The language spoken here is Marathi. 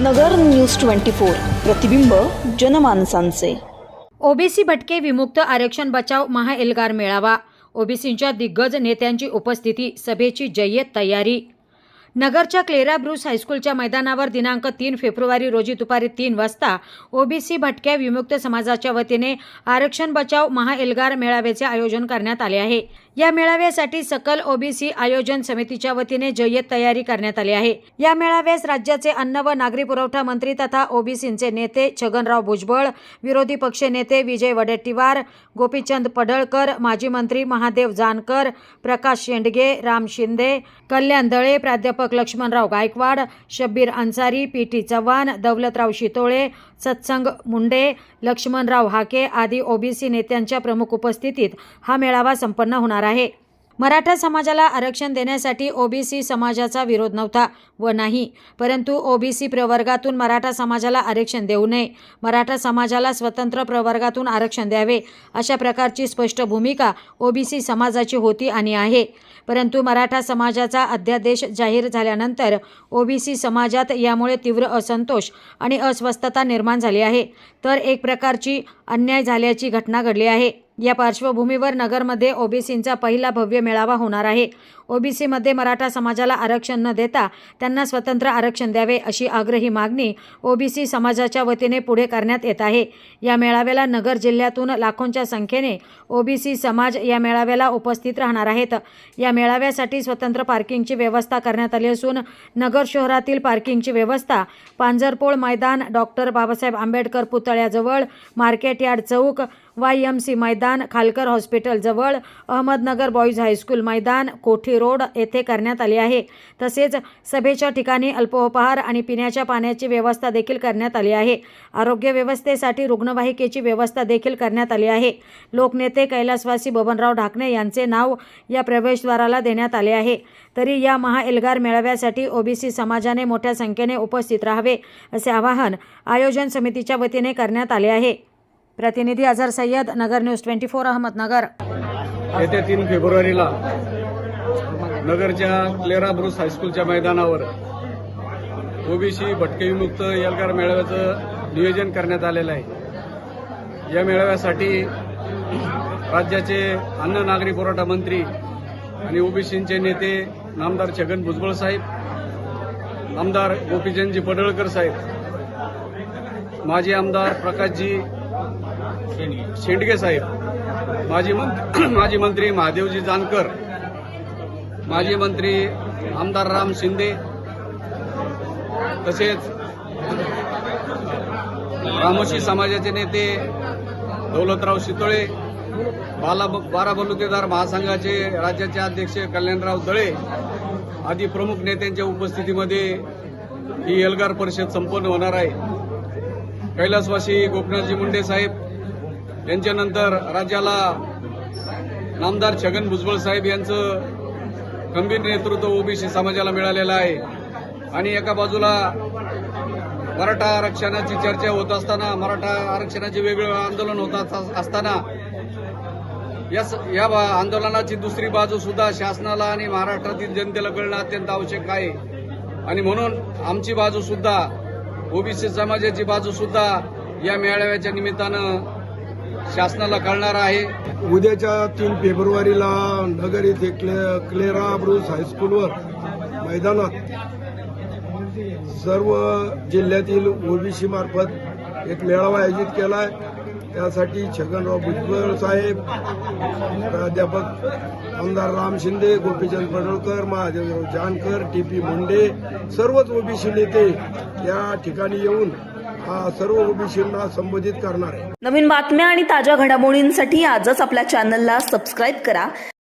नगर न्यूज ट्वेंटी फोर प्रतिबिंब जनमानसांचे. ओबीसी भटके विमुक्त आरक्षण बचाव महाएल्गार मेळावा. ओबीसींच्या दिग्गज नेत्यांची उपस्थिती सभेची जय्यत तयारी. नगरच्या क्लेरा ब्रुस हायस्कूलच्या मैदानावर दिनांक तीन फेब्रुवारी रोजी दुपारी तीन वाजता ओबीसी भटक्या विमुक्त समाजाच्या वतीने आरक्षण बचाव महाएल्गार मेळाव्याचे आयोजन करण्यात आले आहे. या मेळाव्यासाठी सकल ओबीसी आयोजन समितीच्या वतीने जय्यत तयारी करण्यात आली आहे. या मेळाव्यास राज्याचे अन्न व नागरी पुरवठा मंत्री तथा ओबीसींचे नेते छगनराव भुजबळ विरोधी पक्ष नेते विजय वडेट्टीवार गोपीचंद पडळकर माजी मंत्री महादेव जानकर प्रकाश शेंडगे राम शिंदे कल्याण दळे प्राध्यापक लक्ष्मणराव गायकवाड शब्बीर अन्सारी पी टी चव्हाण दौलतराव शितोळे सत्संग मुंडे लक्ष्मणराव हाके आदी ओबीसी नेत्यांच्या प्रमुख उपस्थितीत हा मेळावा संपन्न होणार आहे. मराठा समाजाला आरक्षण देण्यासाठी ओबीसी समाजाचा विरोध नव्हता व नाही परंतु ओबीसी प्रवर्गातून मराठा समाजाला आरक्षण देऊ नये मराठा समाजाला स्वतंत्र प्रवर्गातून आरक्षण द्यावे अशा प्रकारची स्पष्ट भूमिका ओबीसी समाजाची होती आणि आहे. परंतु मराठा समाजाचा अध्यादेश जाहीर झाल्यानंतर ओबीसी समाजात यामुळे तीव्र असंतोष आणि अस्वस्थता निर्माण झाली आहे. तर एक प्रकारची अन्याय झाल्याची घटना घडली आहे. या पार्श्वभूमीवर नगरमध्ये ओबीसींचा पहिला भव्य मेळावा होणार आहे. ओबीसीमध्ये मराठा समाजाला आरक्षण न देता त्यांना स्वतंत्र आरक्षण द्यावे अशी आग्रही मागणी ओबीसी समाजाच्या वतीने पुढे करण्यात येत आहे. या मेळाव्याला नगर जिल्ह्यातून लाखोंच्या संख्येने ओबीसी समाज या मेळाव्याला उपस्थित राहणार आहेत. या मेळाव्यासाठी स्वतंत्र पार्किंगची व्यवस्था करण्यात आली असून नगर शहरातील पार्किंगची व्यवस्था पांजरपोळ मैदान डॉक्टर बाबासाहेब आंबेडकर पुतळ्याजवळ मार्केट यार्ड चौक वाय एम सी मैदान खालकर हॉस्पिटल जवळ अहमदनगर बॉईज हायस्कूल मैदान कोठी रोड येथे करण्यात आले आहे. तसेच सभेच्या ठिकाणी अल्पोपहार आणि पिण्याच्या पाण्याची व्यवस्था देखील करण्यात आली आहे. आरोग्य व्यवस्थेसाठी रुग्णवाहिकेची व्यवस्था देखील करण्यात आली आहे. लोकनेते कैलासवासी बबनराव ढाकणे यांचे नाव या प्रवेशद्वाराला देण्यात आले आहे. तरी या महाएल्गार मेळाव्यासाठी ओबीसी समाजाने मोठ्या संख्येने उपस्थित राहावे असे आवाहन आयोजन समितीच्या वतीने करण्यात आले आहे. प्रतिनिधी Azhar Sayyad Nagar news twenty four Ahmednagar येत्या तीन फेब्रुवारीला नगरच्या क्लेरा ब्रुस हायस्कूलच्या मैदानावर ओबीसी भटके विमुक्त एल्गार मेळाव्याचं नियोजन करण्यात आलेलं आहे. या मेळाव्यासाठी राज्याचे अन्न नागरी पुरवठा मंत्री आणि ओबीसींचे नेते नामदार छगन भुजबळ साहेब आमदार गोपीचंदजी पडळकर साहेब माजी आमदार प्रकाशजी शेंडगे साहेब माजी मंत्री माजी मंत्री महादेवजी जानकर माजी मंत्री आमदार राम शिंदे तसेच रामोशी समाजाचे नेते दौलतराव शितोळे बाला बलुतेदार महासंघाचे राज्याचे अध्यक्ष कल्याणराव दळे आदी प्रमुख नेत्यांच्या उपस्थितीमध्ये ही एल्गार परिषद संपन्न होणार आहे. कैलासवासी गोपनाथजी मुंडे साहेब यांच्यानंतर राज्याला नामदार छगन भुजबळ साहेब यांचं गंभीर नेतृत्व ओबीसी समाजाला मिळालेलं आहे. आणि एका बाजूला मराठा आरक्षणाची चर्चा होत असताना मराठा आरक्षणाचे वेगवेगळं आंदोलन होत अस- असताना या या बा- आंदोलनाची दुसरी बाजू सुद्धा शासनाला आणि महाराष्ट्रातील जनतेला कळणं अत्यंत आवश्यक आहे. आणि म्हणून आमची बाजू सुद्धा ओबीसी समाजाची बाजू सुद्धा या मेळाव्याच्या निमित्तानं शासनाला कळणार आहे. उद्याच्या तीन फेब्रुवारीला नगर येथे क्ले क्लेरा ब्रुस हायस्कूलवर मैदानात सर्व जिल्ह्यातील ओबीसी मार्फत एक मेळावा आयोजित केला आहे त्यासाठी छगनराव भुजबळ साहेब प्राध्यापक आमदार राम शिंदे गोपीचंद पडळकर महादेव जानकर टी पी मुंडे सर्वच ओबीसी नेते या ठिकाणी येऊन हा सर्व ओबीसींना संबोधित करणार आहे. नवीन बातम्या आणि ताज्या घडामोडींसाठी आजच आपल्या चॅनलला सबस्क्राईब करा.